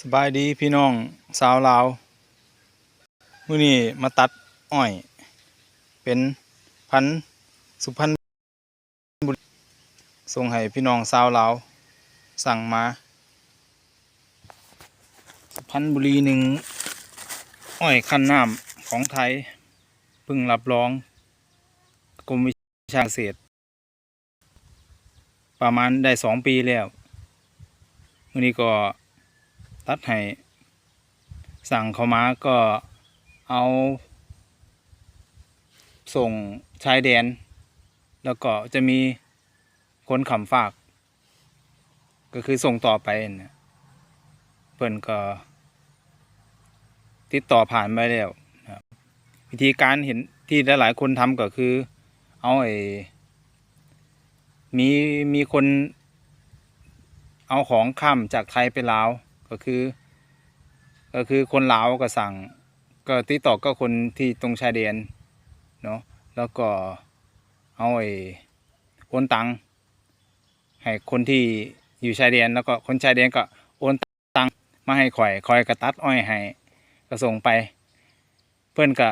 สบายดีพี่น้องสาวลาวมื้อนี้มาตัดอ้อย เป็นพันสุพรรณบุรีส่งให้พี่น้องสาวลาวสั่งมาสุพรรณบุรีหนึ่งอ้อยคันน้ำของไทยเพิ่งรับรองกรมวิชาเกษตร ประมาณได้สองปีแล้วมื้อนี้ก็ ตัดให้สั่งเขามาก็เอา ส่งชายแดน แล้วก็จะมีคนขำฝาก ก็คือส่งต่อไปนะเพิ่นก็ ติดต่อผ่านไปแล้วครับวิธีการเห็นที่หลายๆคนทำก็คือ เอาไอ้มีมีคนเอาของข้ามจากไทยไปลาว ก็คือ ก็คือคนลาวก็สั่ง ก็ติดต่อก็คนที่ตรงชายแดนเนาะแล้วก็เอาไอ้โอนตังให้คนที่อยู่ชายแดนแล้วก็คนชายแดนก็โอนตังมาให้ข่อยข่อยก็ตัดอ้อยให้ก็ส่งไป เพื่อนก็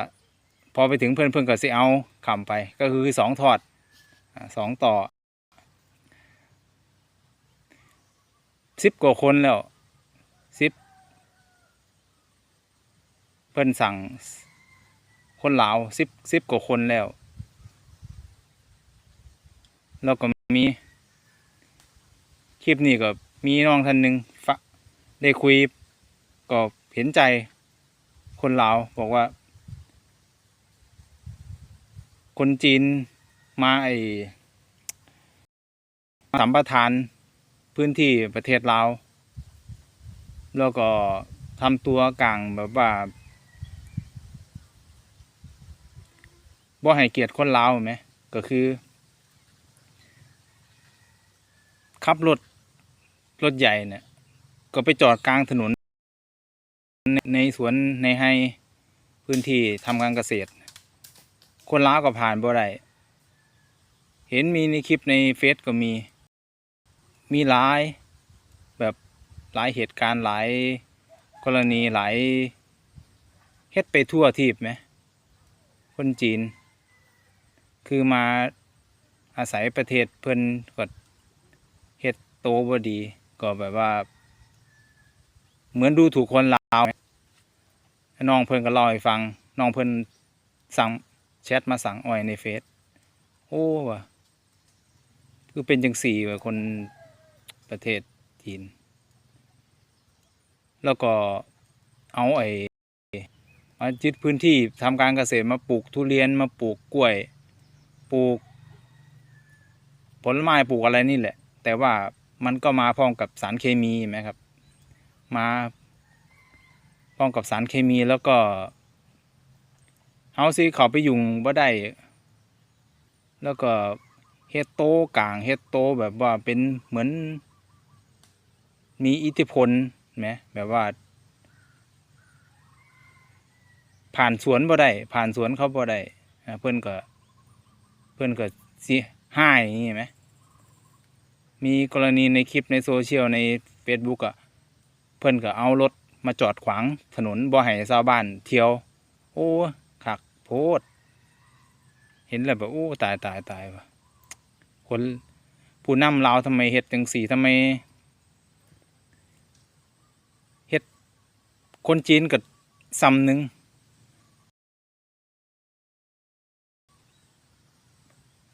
พอไปถึงเพื่อนเพื่อนก็สิเอาขำไป ก็คือสองทอดสองต่อสิบกว่าคนแล้วสิบ เพิ่นสั่งคนลาวสิบสิบกว่าคนแล้ว แล้วก็มีคลิปนี้ก็มีน้องท่านหนึ่งฟะได้คุยก็เห็นใจคนลาวบอกว่า คนจีนมาไอสัมปทานพื้นที่ประเทศลาว แล้วก็ทำตัวกลางแบบว่า บ่ให้เกียรติคนลาวไหมก็คือขับรถรถใหญ่เนี่ย ก็ไปจอดกลางถนน ในในสวนในให้พื้นที่ทำการเกษตร คนลาวก็ผ่านบ่ได้เห็นมีในคลิปในเฟซก็มี มีหลายแบบหลายเหตุการณ์หลายกรณีหลายเฮ็ดไปทั่วทีบไหม คนจีน คือมาอาศัยประเทศเพิ่นก็เฮ็ดโตบ่ดี ก็แบบว่า เหมือนดูถูกคนลาวน้องเพิ่นก็เล่าให้ฟังน้องเพิ่นสั่งแชทมาสั่งอ้อยในเฟซโอ้ว่ะคือเป็นจังสี่ว่ะคนประเทศจีน แล้วก็เอาไอ้มายึดพื้นที่ทำการเกษตรมาปลูกทุเรียนมาปลูกกล้วย ปลูก ผลไม้ปลูกอะไรนี่แหละ แต่ว่ามันก็มาพร้อมกับสารเคมีไหมครับ มาพร้อมกับสารเคมีแล้วก็เฮาสิเขาไปยุงบ่ได้ แล้วก็เฮ็ดโตกลางเฮ็ดโตแบบว่าเป็นเหมือน มีอิทธิพลไหมแบบว่า ผ่านสวนบ่ได้ผ่านสวนเขาบ่ได้เพื่อนก็ พื่อนก็สิห้ายอย่างนี้ไหมมีกรณีในคลิปในโซเชียลใน Facebook อะเพื่อนก็เอารถมาจอดขวางถนนบ่ให้ชาวบ้านเที่ยว โอ้คักโพด เห็นแล้วแบบโอ้ตายตายตายวะคนผู้นำลาทำไมเฮ็ดจังสี่ทำไมเฮ็ดคนจีนกับซ้ำหนึ่ง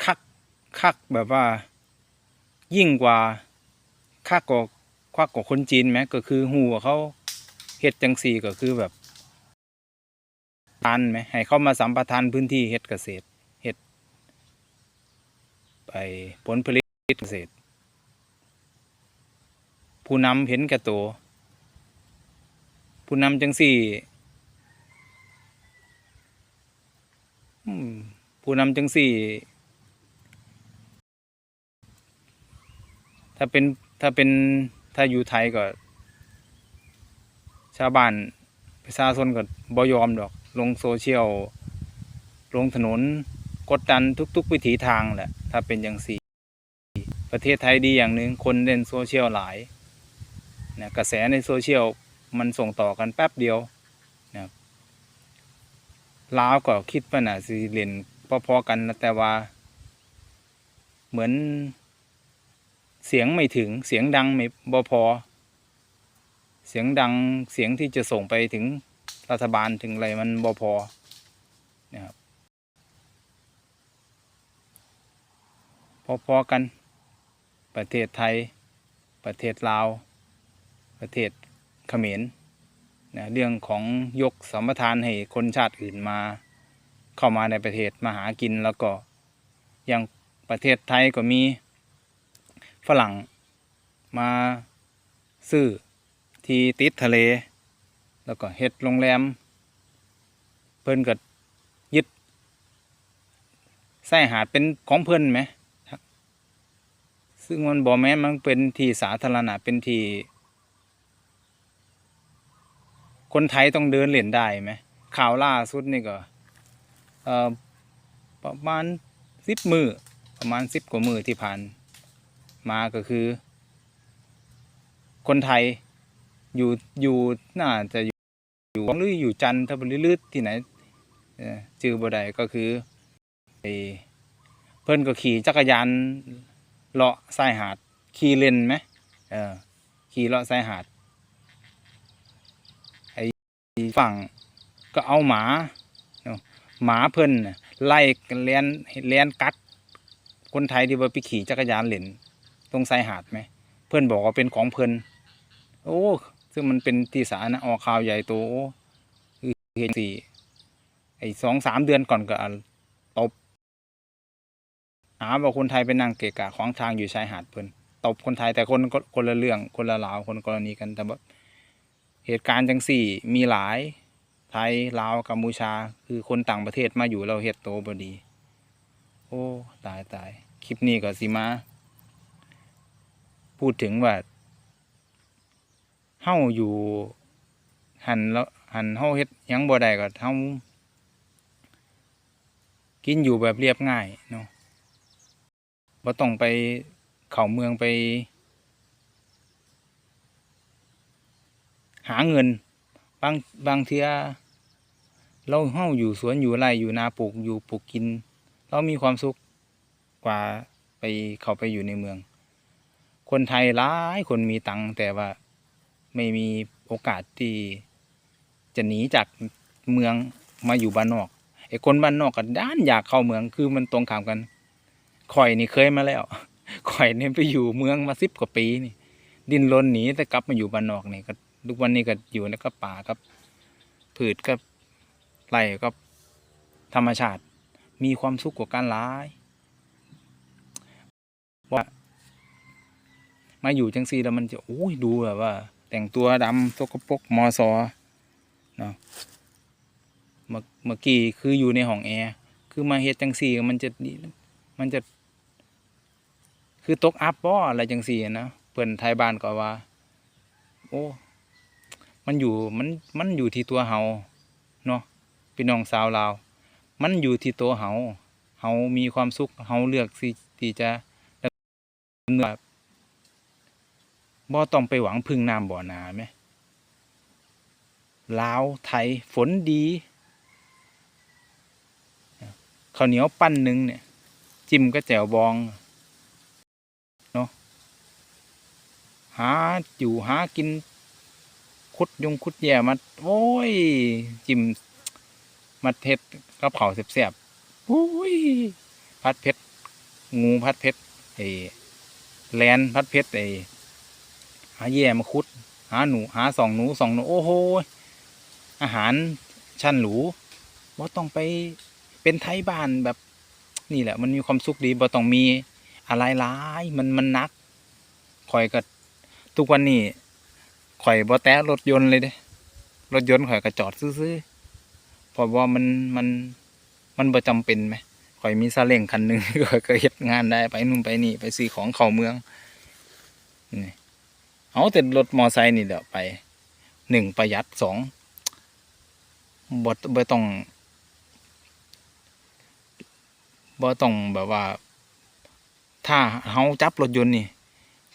คัก คักแบบว่า ยิ่งกว่าคักกว่าคักกว่าคนจีนไหมก็คือหูว่าเขาเฮ็ดจังสี่ก็คือแบบทานไหมให้เข้ามาสัมปทานพื้นที่เฮ็ดเกษตรเฮ็ดไปผลผลิตเกษตร ผู้นำเห็นแก่ตัวผู้นำจังสี่ผู้นำจังสี่ ถ้าเป็นถ้าเป็นถ้าอยู่ไทยก็ ชาวบ้านประชาชนก็บ่ยอมดอก ลงโซเชียล ลงถนน กดดันทุก ๆ วิถีทางแหละ ถ้าเป็นอย่างสี่ ประเทศไทยดีอย่างหนึ่งคนเล่นโซเชียลหลายนะกระแสในโซเชียลมันส่งต่อกันแป๊บเดียวนะครับลาวก็คิดว่าน่ะสิเล่นพอๆกันแต่ว่า เหมือน เสียงไม่ถึงเสียงดังไม่บ่พอ เสียงดังเสียงที่จะส่งไปถึงรัฐบาลถึงอะไรมันบ่พอนะครับพอๆกัน ประเทศไทย ประเทศลาว ประเทศเขมรนะเรื่องของยกสัมปทานให้คนชาติอื่นมา เข้ามาในประเทศมาหากินแล้วก็อย่างประเทศไทยก็มี ฝรั่งมาซื้อที่ติดทะเล แล้วก็เฮ็ดโรงแรม เพิ่นก็ยึดใส่หาดเป็นของเพิ่นไหม ซึ่งมันบอแม้มันเป็นที่สาธารณะเป็นที่ คนไทยต้องเดินเล่นได้ไหม ข่าวล่าสุดนี่ก็ประมาณสิบมือประมาณสิบกว่ามือที่ผ่าน มาก็คือ คนไทยอยู่อยู่น่าจะอยู่อยู่หรืออยู่จันทบุรีหรือที่ไหนชื่อบ่ได้ก็คือไอเพิ่อนก็ขี่จักรยานเลาะชายหาดขี่เล่นไหมเออขี่เลาะชายหาดไอฝั่งก็เอาหมาหมาเพิ่นน่ะไล่เลี้ยนเลี้ยนกัดคนไทยที่ว่าไปขี่จักรยานเล่น รงชายหาดไหม เพื่อนบอกว่าเป็นของเพิ่นโอ้ซึ่งมันเป็นที่สาธารณะออข่าวใหญ่โตโอ้คือเห็นสี่ไอ้สองสามเดือนก่อนก็ตบหาว่าคนไทยไปนั่งเกะกะของทางอยู่ชายหาดเพิ่นตบคนไทยแต่คนคนคนละเรื่องคนละลาวคนกรณีกันแต่ว่าเหตุการณ์จังสี่มีหลายไทยลาวกัมพูชา คือคนต่างประเทศมาอยู่เราเฮ็ดโตบดี โอ้ ตายตายคลิปนี้ก็สิมา พูดถึงว่าเฮาอยู่หันแล้วหันเฮาเฮ็ดยังบ่ได้ก็เฮากินอยู่แบบเรียบง่ายเนาะบ่ต้องไปเข้าเมืองไป หาเงิน บางบางเทียเราเฮาอยู่สวนอยู่ไร่อยู่นาปลูกอยู่ปลูกกิน เรามีความสุขกว่าไปเข้าไปอยู่ในเมือง คนไทยหลายคนมีตังค์แต่ว่าไม่มีโอกาสที่จะหนีจากเมืองมาอยู่บ้านนอกไอ้คนบ้านนอกก็ด้านอยากเข้าเมืองคือมันตรงข้ามกันข่อยนี่เคยมาแล้วข่อยเนี่ยไปอยู่เมืองมาสิบกว่าปีนี่ ดินรนหนีแต่กลับมาอยู่บ้านนอกนี่ก็ทุกวันนี้ก็อยู่ในก็ป่ากับผืดกับไร่กับธรรมชาติ มีความสุขกว่าการหลายว่า มาอยู่จังซีแล้วมันจะโอ้ยดูแบบว่า แต่งตัวดำสกปรกมอซอเนาะเมื่อเมื่อกี้คืออยู่ในห้องแอร์คือมาเฮ็ดจังซีมันจะดีมันจะ คือตกอัพบ่อะไรจังสีนะเพื่อนไทยบ้านก็ว่า โอ้มันอยู่มันมันอยู่ที่ตัวเฮาเนาะพี่น้องสาวลาวมันอยู่ที่ตัวเฮาเฮามีความสุขเฮาเลือกสิที่จะดำเนิน บ่ต้องไปหวังพึ่งน้ำบ่อนาไหมลาวไทยฝนดีข้าวเหนียวปั้นหนึ่งเนี่ย จิ้มก็แจ่วบองเนาะหาอยู่หากินคุดยุงคุดแย่มาโอ้ย จิ้มมาเทศกับเผาเสียบๆโอ้ยพัดเพชรงูพัดเพชรไอ้แลนพัดเพชรไอ้ หาแย่มาคุด หาหนูหาสองหนูสองหนูโอ้โหอาหารชั้นหรูบ่ต้องไปเป็นไทยบ้านแบบนี่แหละ มันมีความสุขดีบ่ต้องมีอะไรหลายมันมันนักข่อยก็ทุกวันนี้ข่อยบ่แตะรถยนต์เลยเด้รถยนต์ข่อยก็จอดซื้อๆเพราะว่ามันมันมันบ่จำเป็นไหมข่อยมีซาเล้งคันหนึ่งข่อยก็เฮ็ดงานได้ไปนู่นไปนี่ไปซื้อของเข้าเมืองนี่ เอาแต่รถมอไซค์นี่เดี๋ยวไปหนึ่งประหยัดสองบ่บ่ต้องบ่ต้องแบบว่า ถ้าเฮาจับรถยนต์นี่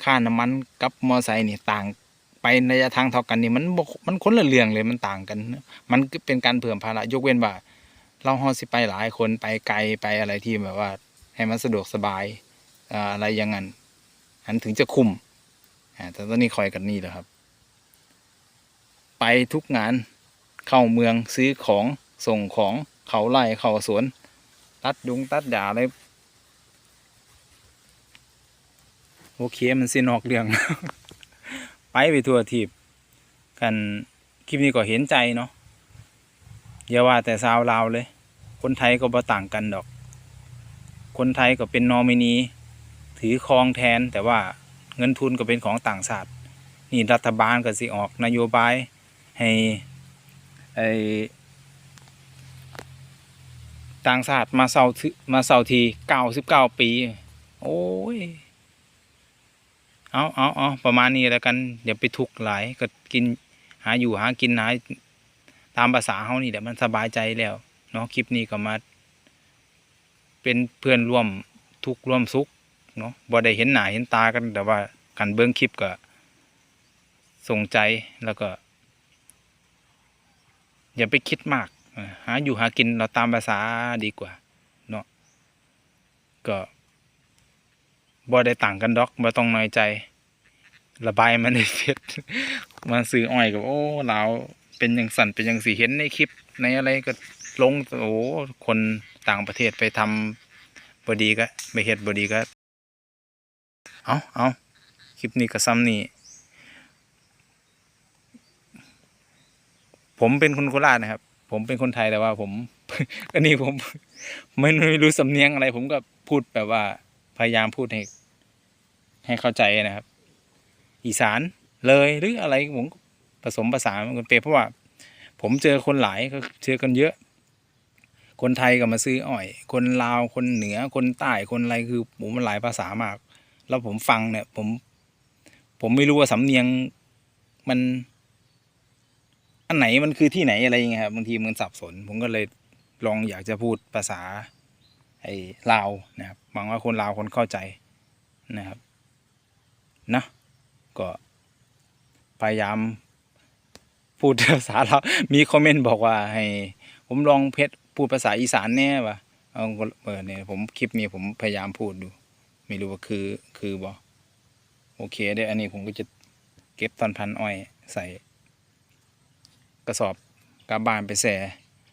ค่าน้ำมันกับมอไซค์นี่ต่างไประยะทางเท่ากันนี่มันมันคนละเรื่องเลยมันต่างกัน มันเป็นการเพิ่มภาระยกเว้นว่า เราฮาสิไปหลายคนไปไกลไปอะไรที่แบบว่า ให้มันสะดวกสบายอะไรอย่างนั้นอันถึงจะคุ้ม แต่ตอนนี้คอยกันนี่แหละครับ ไปทุกงานเข้าเมืองซื้อของส่งของเขาไล่เขาสวน ตัดยุงตัดหญ้าอะไรโอเคมันสินอกเรื่อง ไปไปทั่วทีบกันคลิปนี้ก็เห็นใจเนาะอย่าว่าแต่ชาวลาวเลย คนไทยก็บ่ต่างกันดอก คนไทยก็เป็นนอมินี ถือครองแทนแต่ว่า เงินทุนก็เป็นของต่างชาตินี่รัฐบาลก็สิออกนโยบายให้ไอต่างชาติมาเซาทึมาเซาทีเก้าสิบเก้าปี โอ้ย เอาเอาเอาประมาณนี้แล้วกันอย่าไปทุกข์หลายก็กินหาอยู่หากินหาตามภาษาเขานี่แหละมันสบายใจแล้วเนาะคลิปนี้ก็มา เป็นเพื่อนร่วมทุกข์ร่วมสุข เนาะบ่ได้เห็นหน้าเห็นตากันแต่ว่ากันเบิ้งคลิปก็ส่งใจแล้วก็ อย่าไปคิดมาก หาอยู่หากินเราตามภาษาดีกว่า เนาะก็บ่ได้ต่างกันดอกบ่ต้องน้อยใจ ระบายมันในเฟซมาซื้ออ้อยกับโอ้เราเป็นอย่างสั่นเป็นอย่างสีเห็นในคลิปในอะไรก็ลงโอ้คนต่างประเทศไปทำบดีก็ไปเฮ็ดบดีก็ เอาเอาคลิปนี้ก็ซ้ำนี่ผมเป็นคนโคราชนะครับ ผมเป็นคนไทยแต่ว่าผมอันนี้ผมไม่ไม่รู้สำเนียงอะไร ผมก็พูดแบบว่าพยายามพูดให้ให้เข้าใจนะครับ อีสานเลยหรืออะไรผมผสมผสานกันไปเพราะว่า ผมเจอคนหลายก็เจอกันเยอะ คนไทยก็มาซื้ออ้อย คนลาวคนเหนือคนใต้คนอะไรคือผมมันหลายภาษามาก แล้วผมฟังเนี่ย ผม ผมไม่รู้ว่าสำเนียงมัน อันไหนมันคือที่ไหนอะไรเงี้ยครับบางทีมันสับสน ผมก็เลยลองอยากจะพูดภาษา ไอ้ลาวนะครับหวังว่าคนลาวคนเข้าใจนะครับนะก็พยายามพูดภาษาเราวมีคอมเมนต์บอกว่าให้ ผมลองเพชรพูดภาษาอีสานแน่ว่ะเอาเออเนี่ยผมคลิปนี้ผมพยายามพูดดู ไม่รู้ว่าคือคือบอโอเคเดี๋ยวอันนี้ผมก็จะเก็บตอนพันอ้อยใส่ กระสอบกลับบานไปแช่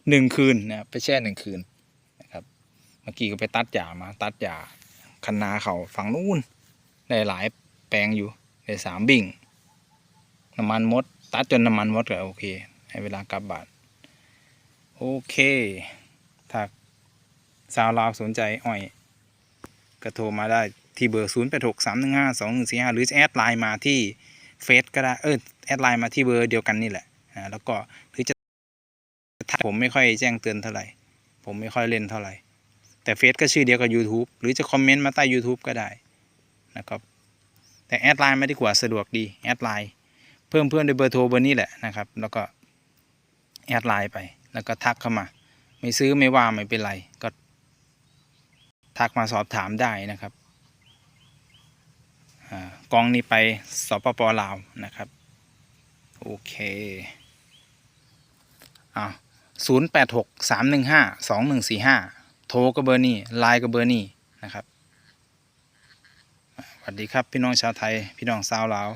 หนึ่งคืนนะไปแช่หนึ่งคืนนะครับ เมื่อกี้ก็ไปตัดหญ้ามา ตัดหญ้าคันนาเขาฝั่งนู้นได้หลายแปลงอยู่ได้สามบิ่งน้ำมันมด ตัดจนน้ำมันมดก็โอเค ให้เวลากลับบ้านโอเค ถ้าสาวลาวสนใจอ้อย ก็โทรมาได้ที่เบอร์0 8 6 3 1 5 2 1 4 5 หรือจะแอดไลน์มาที่เฟซก็ได้เออแอดไลน์มาที่เบอร์เดียวกันนี่แหละอ่าแล้วก็หรือจะทักผมไม่ค่อยแจ้งเตือนเท่าไหร่ ผมไม่ค่อยเล่นเท่าไหร่ แต่เฟซก็ชื่อเดียวกับ YouTube หรือจะคอมเมนต์มาใต้ YouTube ก็ได้นะครับแต่แอดไลน์ไม่ดีกว่าสะดวกดีแอดไลน์เพิ่มเพื่อนด้วยเบอร์โทรเบอร์นี้แหละนะครับ แล้วก็แอดไลน์ไปแล้วก็ทักเข้ามา ไม่ซื้อไม่ว่าไม่เป็นไร ก็ ทักมาสอบถามได้นะครับอกองนี้ไปสปปลาวนะครับ โอเคอ่าศูนย์แปดหกสามหนึ่งห้าสองหนึ่งสี่ห้าโทรก็เบอร์นี้ไลน์ก็เบอร์นี้นะครับสวัสดีครับพี่น้องชาวไทย พี่น้องชาวลาว